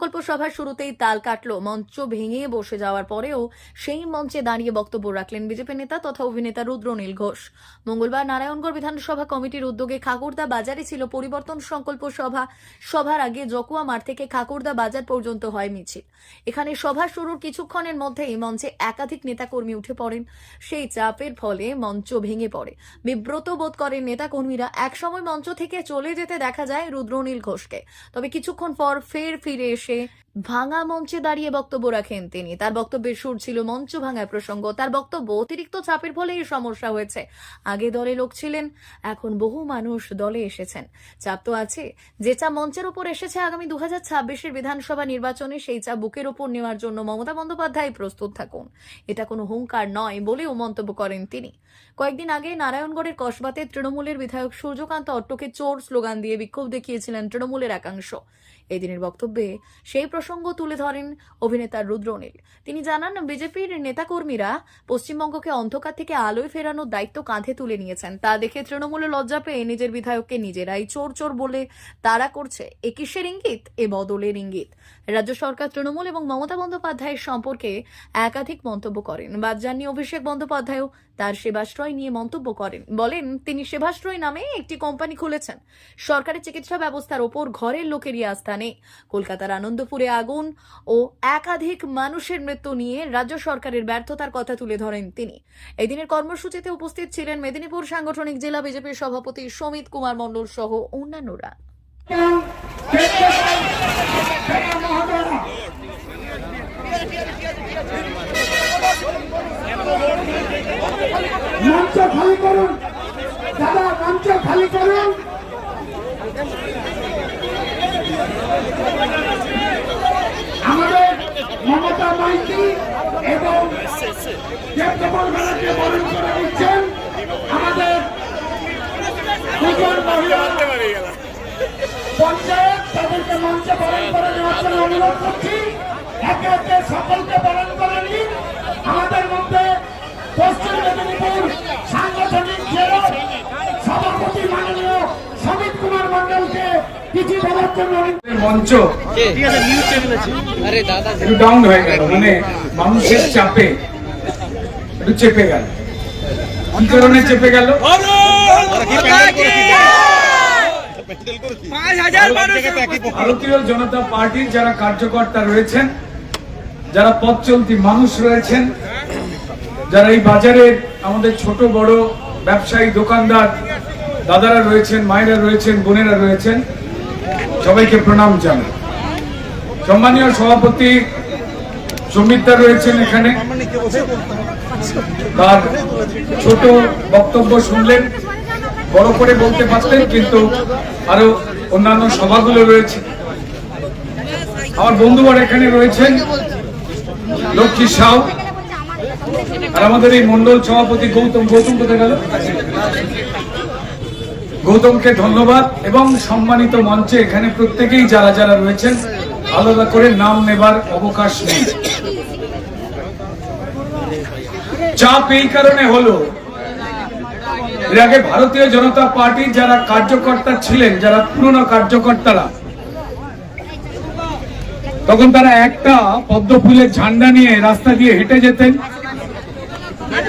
সংকল্প সভার শুরুতেই তাল কাটল, মঞ্চ ভেঙে বসে যাওয়ার পরেও সেই মঞ্চে দাঁড়িয়ে বক্তব্য রাখলেন বিজেপি নেতা তথা অভিনেতা রুদ্রনীল ঘোষ। মঙ্গলবার নারায়ণগড় বিধানসভা কমিটির উদ্যোগে খাকুরদা বাজারে ছিল পরিবর্তন সংকল্প সভা। সভার আগে জকুয়া মাঠ থেকে খাকুরদা বাজার পর্যন্ত হয় মিছিল। এখানে সভা শুরুর কিছুক্ষণের মধ্যেই মঞ্চে একাধিক নেতাকর্মী উঠে পড়েন। সেই চাপের ফলে মঞ্চ ভেঙে পড়ে। বিব্রত বোধ করেন নেতাকর্মীরা, একসময় মঞ্চ থেকে চলে যেতে দেখা যায় রুদ্রনীল ঘোষকে। তবে কিছুক্ষণ পর ফের ফিরে এসে Okay. ভাঙা মঞ্চে দাঁড়িয়ে বক্তব্য রাখেন তিনি। তার বক্তব্যের সুর ছিল মঞ্চ ভাঙার প্রসঙ্গ। তার বক্তব্য অতিরিক্ত চাপের ফলে এই সমস্যা হয়েছে। আগে দলে লোক ছিলেন, এখন বহু মানুষ দলে এসেছেন। চাপ তো আছে। যে চাপ মঞ্চের উপর এসেছে আগামী দু হাজার ছাব্বিশের বিধানসভা নির্বাচনে, সেই চাপ বুকের উপর নেওয়ার জন্য মমতা বন্দ্যোপাধ্যায় প্রস্তুত থাকুন। এটা কোনো হুঙ্কার নয় বলেও মন্তব্য করেন তিনি। কয়েকদিন আগে নারায়ণগড়ের কসবাতে তৃণমূলের বিধায়ক সূর্যকান্ত অট্টকে চোর স্লোগান দিয়ে বিক্ষোভ দেখিয়েছিলেন তৃণমূলের একাংশ। এদিনের বক্তব্যে সেই প্রসঙ্গ তুলে ধরেন অভিনেতা রুদ্রনীল তিনি জানান, বিজেপির নেতাকর্মীরা পশ্চিমবঙ্গকে অন্ধকার থেকে আলোয় ফেরানোর দায়িত্ব কাঁধে তুলে নিয়েছেন। তা দেখে তৃণমূলে লজ্জা পেয়ে নিজের বিধায়ককে নিজেরাই চোর চোর বলে তারা করছে। এ কিসের ইঙ্গিত? এ বদলের ইঙ্গিত। রাজ্য সরকার তৃণমূল এবং মমতা বন্দ্যোপাধ্যায়ের সম্পর্কে একাধিক মন্তব্য করেন। বাদ যাননি অভিষেক বন্দ্যোপাধ্যায়ও তার সেবাশ্রয় নিয়ে মন্তব্য করেন। বলেন, তিনি সেবাশ্রয় নামে একটি কোম্পানি খুলেছেন। সরকারি চিকিৎসা ব্যবস্থার ওপর ঘরের লোকেরই আস্থা নেই। কলকাতার আনন্দপুরে আগুন ও একাধিক মানুষের মৃত্যু নিয়ে রাজ্য সরকারের ব্যর্থতার কথা তুলে ধরেন তিনি। এদিনের কর্মসূচিতে উপস্থিত ছিলেন মেদিনীপুর সাংগঠনিক জেলা বিজেপির সভাপতি সমিত কুমার মণ্ডল সহ অন্যান্যরা। মঞ্চ খালি করুন। দাদা, মঞ্চ খালি করুন আমাদের মমতা মাইতি এবং দেবদমন মেলাকে বরণ করে দিচ্ছেন আমাদের দুজন মহিলা পঞ্চায়েত তাদেরকে মঞ্চে বরণ করে নেওয়ার জন্য অনুরোধ করছি। একে একে সকলকে বরণ করে নিন। আমাদের মধ্যে পশ্চিম মেদিনীপুর সাংগঠনিক জেলা সভাপতি মাননীয় সমিত কুমার মন্ডলকে কিছু বলার জন্য অনুরোধ মঞ্চ। একটু ডাউন হয়ে গেল মানে মানুষের চাপে একটু চেপে গেল। কি কারণে চেপে গেল ভারতীয় জনতা পার্টির যারা কার্যকর্তা রয়েছেন যারা পথ চলতি মানুষ রয়েছেন যারা এই বাজারের আমাদের ছোট বড় ব্যবসায়ী দোকানদার দাদারা রয়েছেন মায়েরা রয়েছেন বোনেরা রয়েছেন সবাইকে প্রণাম জানাই। সম্মানীয় সভাপতি সমিতা রয়েছেন এখানে। তার ছোট বক্তব্য শুনলেন, বড় করে বলতে পারতেন, কিন্তু আরও অন্যান্য সভাগুলো রয়েছে। আমার বন্ধুবার এখানে রয়েছেন, লক্ষ্মী সাউ। আর আমাদের এই মন্ডল সভাপতি গৌতম গৌতম কোথায় গেল? গৌতমকে ধন্যবাদ এবং সম্মানিত মঞ্চে এখানে প্রত্যেকেই যারা যারা রয়েছেন, আলাদা করে নাম নেবার অবকাশ নেই। চাপ এই কারণে হলো, এর আগে ভারতীয় জনতা পার্টির যারা কার্যকর্তা ছিলেন, যারা পুরনো কার্যকর্তারা, তখন তারা একটা পদ্ম ফুলের ঝান্ডা নিয়ে রাস্তা দিয়ে হেঁটে যেতেন।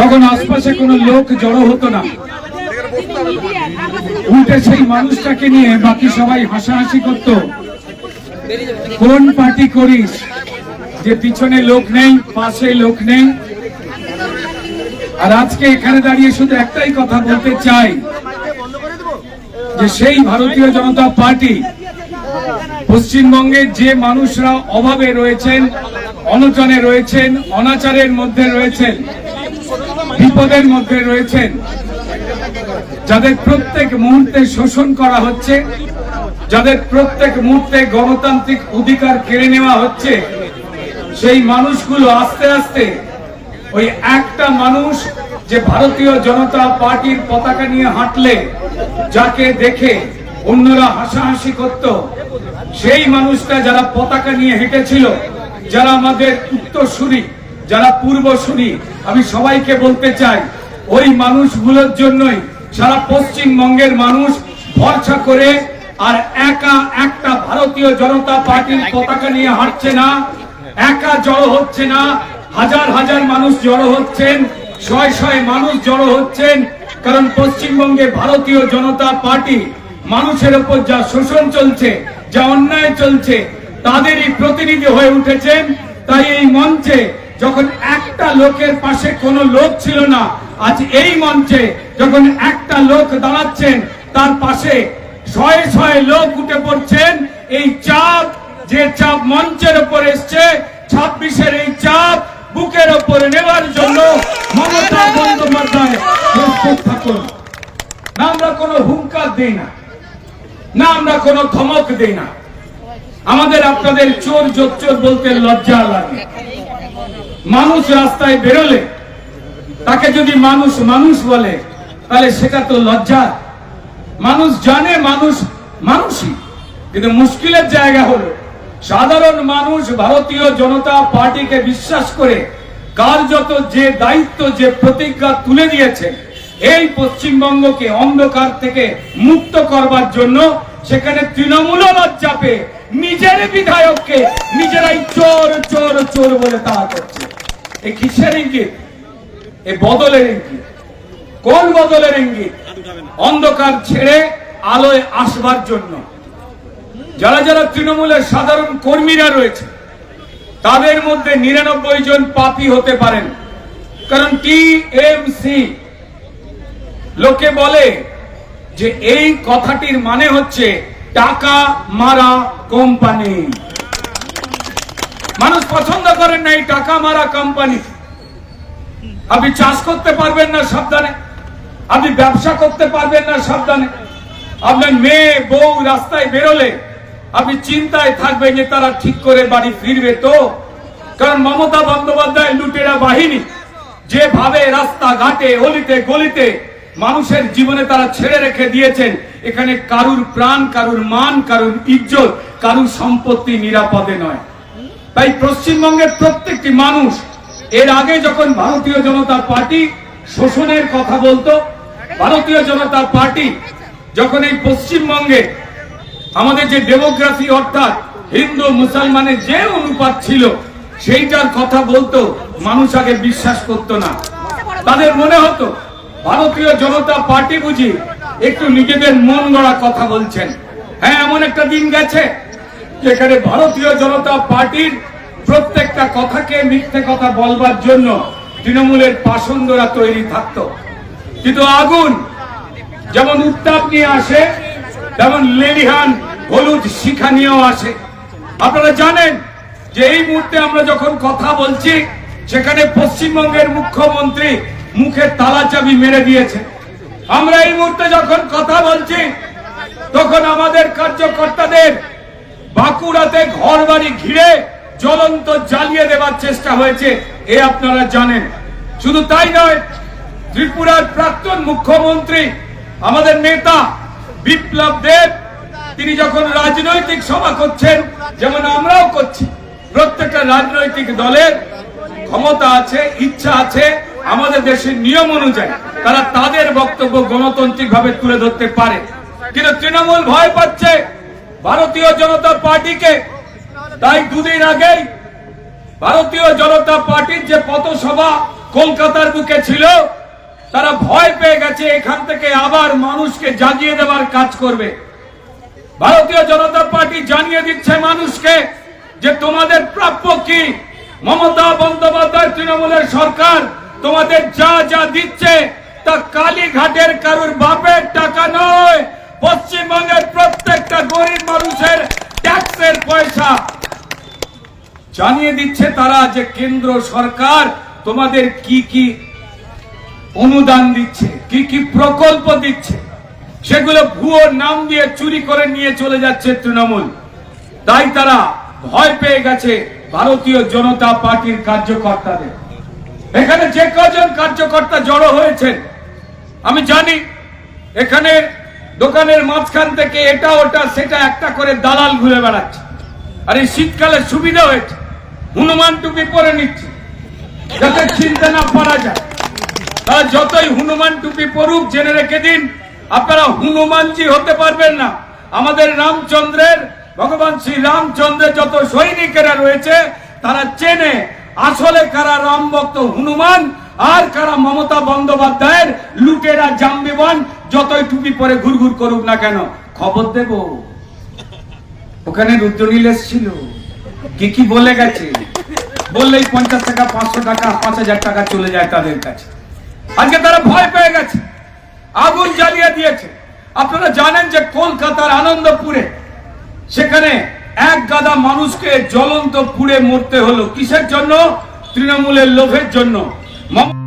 তখন আশপাশে কোনো লোক জড়ো হতো না। উল্টে সেই মানুষটাকে নিয়ে বাকি সবাই হাসাহাসি করত। কোন পার্টি করিস, যে পিছনে লোক নেই, পাশে লোক নেই। আর আজকে এখানে দাঁড়িয়ে শুধু একটাই কথা বলতে চাই, যে সেই ভারতীয় জনতা পার্টি পশ্চিমবঙ্গের যে মানুষরা অভাবে রয়েছেন, অনটনে রয়েছেন, অনাচারের মধ্যে রয়েছেন, বিপদের মধ্যে রয়েছেন যাদের প্রত্যেক মুহূর্তে শোষণ করা হচ্ছে, যাদের প্রত্যেক মুহূর্তে গণতান্ত্রিক অধিকার কেড়ে নেওয়া হচ্ছে, সেই মানুষগুলো আস্তে আস্তে ওই একটা মানুষ যে ভারতীয় জনতা পার্টির পতাকা নিয়ে হাঁটলে, যাকে দেখে অন্যরা হাসাহাসি করত, সেই মানুষটা যারা পতাকা নিয়ে হেঁটেছিল, যারা আমাদের উত্তরসূরি, যারা পূর্বসূরি, আমি সবাইকে বলতে চাই, ওই মানুষগুলোর জন্যই সারা পশ্চিমবঙ্গের মানুষ ভরসা করে আর একা একটা ভারতীয় জনতা পার্টির পতাকা নিয়ে হাঁটছে না, একা জড়ো হচ্ছে না, হাজার হাজার মানুষ জড়ো হচ্ছেন, শয় শয় মানুষ জড়ো হচ্ছেন, কারণ পশ্চিমবঙ্গে ভারতীয় জনতা পার্টি মানুষের উপর যা শোষণ চলছে, যা অন্যায় চলছে, তাদেরই প্রতিনিধি হয়ে উঠেছেন। তাই এই মঞ্চে যখন একটা লোকের পাশে কোনো লোক ছিল না আজ এই মঞ্চে যখন একটা লোক দাঁড়াচ্ছেন, তার পাশে শয়ে শয়ে লোক উঠে পড়ছেন, এই চাপ যে চাপ মঞ্চের উপর এসছে, ছাব্বিশের এই চাপ বুকের ওপরে নেওয়ার জন্য মমতা বন্দ্যোপাধ্যায় প্রস্তুত থাকুন। না আমরা কোনো হুঙ্কার দিই না না আমরা কোনো ধমক দিই না। আমাদের আপনাদের চোর জোচ্চোর বলতে লজ্জা লাগে। মানুষ রাস্তায় বেরোলে তাকে যদি মানুষ মানুষ বলে, তাহলে সেটা তো লজ্জা। মানুষ জানে মানুষ মানুষই। কিন্তু মুশকিলের জায়গা হলো, সাধারণ মানুষ ভারতীয় জনতা পার্টিকে বিশ্বাস করে কার্যত যে দায়িত্ব, যে প্রতিজ্ঞা তুলে দিয়েছে, এই পশ্চিমবঙ্গকে অন্ধকার থেকে মুক্ত করবার জন্য সেখানে তৃণমূল লজ্জা নিজের বিধায়ককে নিজেরাই চোর চোর চোর বলে তারা করছে। এই কিসের ইঙ্গিত? এ বদলের ইঙ্গিত। কোন বদলের ইঙ্গিত? অন্ধকার ছেড়ে আলোয় আসবার জন্য। যারা যারা তৃণমূলের সাধারণ কর্মীরা রয়েছে, তাদের মধ্যে নিরানব্বই জন পাপি হতে পারেন। কারণ টি এম সি লোকে বলে যে এই কথাটির মানে হচ্ছে টাকা মারা কোম্পানি। মানুষ পছন্দ করেন না এই টাকা মারা কোম্পানি। আপনি চাষ করতে পারবেন না সাবধানে। আপনি ব্যবসা করতে পারবেন না সাবধানে। আপনার মেয়ে, বউ রাস্তায় বেরোলে আপনি চিন্তায় থাকবেন যে তারা ঠিক করে বাড়ি ফিরবে তো। কারণ মমতা বন্দ্যোপাধ্যায় লুটেরা বাহিনী যেভাবে রাস্তা ঘাটে অলিতে, গলিতে মানুষের জীবনে তারা ছেড়ে রেখে দিয়েছেন, এখানে কারুর প্রাণ, কারুর মান, কারুর ইজ্জত, কারুর সম্পত্তি নিরাপদে নয়। তাই পশ্চিমবঙ্গের প্রত্যেকটি মানুষ এর আগে যখন ভারতীয় জনতা পার্টি শোষণের কথা বলতো, ভারতীয় জনতা পার্টি যখন এই পশ্চিমবঙ্গে আমাদের যে ডেমোগ্রাফি অর্থাৎ হিন্দু, মুসলমানের যে অনুপাত ছিল, সেইটার কথা বলতো, মানুষ আগে বিশ্বাস করতো না। তাদের মনে হতো, ভারতীয় জনতা পার্টি বুঝি একটু নিজেদের মন গড়া কথা বলছেন। হ্যাঁ এমন একটা দিন গেছে যেখানে ভারতীয় জনতা পার্টির প্রত্যেকটা কথাকে মিথ্যে কথা বলবার জন্য তৃণমূলের পাসন্দরা তৈরি থাকতো। কিন্তু আগুন যেমন উত্তাপ নিয়ে আসে, তেমন লেলিহান হলুদ শিখা নিয়েও আসে। আপনারা জানেন যে এই মুহূর্তে আমরা যখন কথা বলছি, সেখানে পশ্চিমবঙ্গের মুখ্যমন্ত্রী মুখে তালা চাবি মেরে দিয়েছে। আমরা এই মুহূর্তে যখন কথা বলছি, তখন আমাদের কার্যকর্তাদের বাঁকুড়াতে ঘর বাড়ি ঘিরে জ্বলন্ত জ্বালিয়ে দেওয়ার চেষ্টা হয়েছে, এ আপনারা জানেন। শুধু তাই নয়, ত্রিপুরার প্রাক্তন মুখ্যমন্ত্রী, আমাদের নেতা বিপ্লব দেব, তিনি যখন রাজনৈতিক সভা করছেন, যেমন আমরাও করছি, প্রত্যেকটা রাজনৈতিক দলের ক্ষমতা আছে, ইচ্ছা আছে, আমাদের দেশের নিয়ম অনুযায়ী তারা তাদের বক্তব্য গণতান্ত্রিক ভাবে তুলে ধরতে পারে। কিন্তু তৃণমূল ভয় পাচ্ছে, ভারতীয় জনতা পার্টিকে তাই দুদিন আগেই ভারতীয় জনতা পার্টির যে পথসভা কলকাতার বুকে ছিল, তারা ভয় পেয়ে গেছে এখান থেকে আবার মানুষকে জাগিয়ে দেওয়ার কাজ করবে। ভারতীয় জনতা পার্টি জানিয়ে দিচ্ছে মানুষকে যে তোমাদের প্রাপ্য কি? মমতা বন্দ্যোপাধ্যায় তৃণমূলের সরকার তোমাদের যা যা দিচ্ছে তা কালীঘাটের কারুর বাপের টাকা নয়। পশ্চিমবঙ্গের প্রত্যেকটা গরিব মানুষের ট্যাক্সের পয়সা। জানিয়ে দিচ্ছে তারা যে কেন্দ্র সরকার তোমাদের কি কি অনুদান দিচ্ছে, কি কি প্রকল্প দিচ্ছে, সেগুলো ভুয়ো নাম দিয়ে চুরি করে নিয়ে চলে যাচ্ছে তৃণমূল। তাই তারা ভয় পেয়ে গেছে ভারতীয় জনতা পার্টির কার্যকর্তাদের। এখানে যে কজন কার্যকর্তা জড়ো হয়েছেন, আমি জানি এখানে দোকানের মাঝখান থেকে এটা ওটা, সেটা একটা করে দালাল ঘুরে বেড়াচ্ছে। আর এই শীতকালে সুবিধা হয়েছে। হনুমান টুপি পরে নিচ্ছে। যাতে চিনতে না পারা যায়। তারা যতই হনুমান টুপি পরুক জেনে রেখে দিন, আপনারা হনুমানজি হতে পারবেন না। আমাদের রামচন্দ্রের, ভগবান শ্রী রামচন্দ্রের যত সৈনিকেরা রয়েছে, তারা চেনে আসলে কারা রাম ভক্ত হনুমান আর কারা মমতা বন্দ্যোপাধ্যায়ের লুটেরা জাম্বিবান যতই টুপি পরে ঘুরঘুর করুক না কেন। খবর দেব। ওখানে রুদ্রনীল এসেছিল। কি কি বলে গেছে? বললেই পঞ্চাশ টাকা পাঁচশো টাকা পাঁচ হাজার টাকা চলে যায় তাদের কাছে। আজকে তারা ভয় পেয়ে গেছে আগুন জ্বালিয়ে দিয়েছে। আপনারা জানেন যে কলকাতার আনন্দপুরে সেখানে এক গাদা মানুষকে জ্বলন্ত পুড়ে মরতে হলো। কিসের জন্য? তৃণমূলের লোভের জন্য।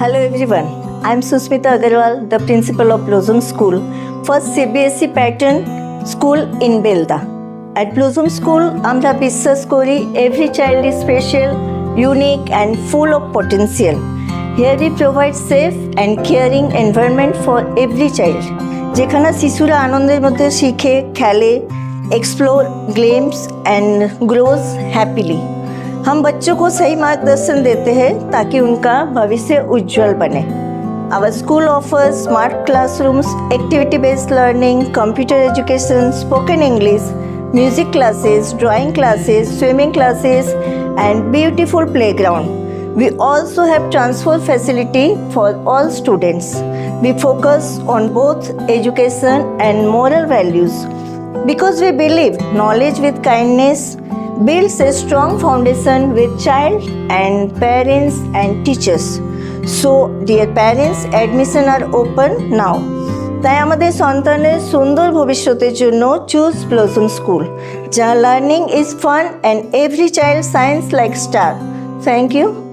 Hello everyone, I am Susmita Agarwal, the principal of Blossom School, first CBSE E pattern school in Belda. At Blossom আমরা বিশ্বাস করি every child is special, unique and full of potential. Here we provide safe and caring environment for every child. যেখানে শিশুরা আনন্দের মধ্যে শিখে খেলে explore learns and grows happily हम बच्चों को सही मार्गदर्शन देते हैं ताकि उनका भविष्य उज्जवल बने Our school offers smart classrooms, activity based learning, computer education, spoken English, music classes, drawing classes, swimming classes, and beautiful playground. We also have transfer facility for all students. We focus on both education and moral values because we believe knowledge with kindness builds a strong foundation with child and parents and teachers. So, dear parents, admission are open now. তাই আমাদের সন্তানের সুন্দর ভবিষ্যতের জন্য choose blossom school যা learning is fun and every child shines like star thank you